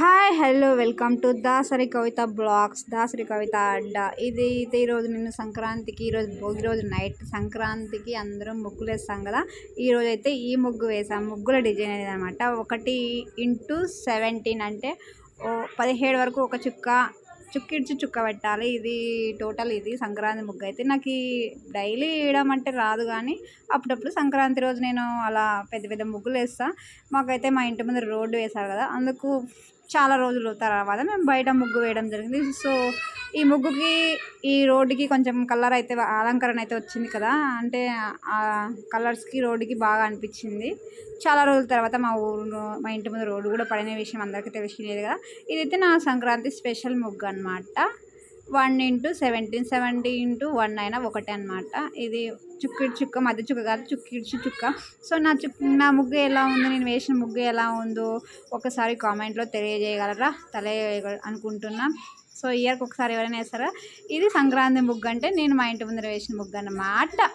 Hi hello welcome to Dasari Kavitha blogs Dasari Kavitha అడ్డ ఇది అయితే ఈరోజు నేను సంక్రాంతికి ఈరోజు భోగి రోజు నైట్ సంక్రాంతికి అందరం ముగ్గులు వేస్తాం కదా. ఈరోజు అయితే ఈ ముగ్గు వేసాం ముగ్గుల డిజైన్ అనేది అనమాట ఒకటి ఇంటూ సెవెంటీన్ అంటే ఓ పదిహేడు వరకు ఒక చుక్క చుక్కిడ్చి చుక్క పెట్టాలి. ఇది టోటల్ ఇది సంక్రాంతి ముగ్గు అయితే. నాకు డైలీ వేయడం అంటే రాదు కానీ అప్పుడప్పుడు సంక్రాంతి రోజు నేను అలా పెద్ద పెద్ద ముగ్గులు వేస్తాను మాకైతే మా ఇంటి ముందు రోడ్డు వేశారు కదా అందుకు చాలా రోజులు తర్వాత మేము బయట ముగ్గు వేయడం జరిగింది. సో ఈ ముగ్గుకి ఈ రోడ్డుకి కొంచెం కలర్ అయితే అలంకరణ అయితే వచ్చింది కదా. అంటే ఆ కలర్స్కి రోడ్డుకి బాగా అనిపించింది. చాలా రోజుల తర్వాత మా ఊరు మా ఇంటి ముందు రోడ్డు కూడా పడిన విషయం అందరికీ తెలిసినది కదా. ఇదైతే నా సంక్రాంతి స్పెషల్ ముగ్గు అనమాట one into seventeen seventy into one అయినా ఒకటే అనమాట ఇది చుక్కిడి చుక్క మధ్య చుక్క కాదు చుక్కిడిచి చుక్క. సో నా చుక్ నా ముగ్గు ఎలా ఉందో? నేను వేసిన ముగ్గు ఎలా ఉందో ఒకసారి కామెంట్లో తెలియజేయగలరా? తలే అనుకుంటున్నా. సో ఇయర్కి ఒకసారి ఎవరైనా వేస్తారా? ఇది సంక్రాంతి ముగ్గు అంటే నేను మా ఇంటి ముందర వేసిన ముగ్గు అన్నమాట.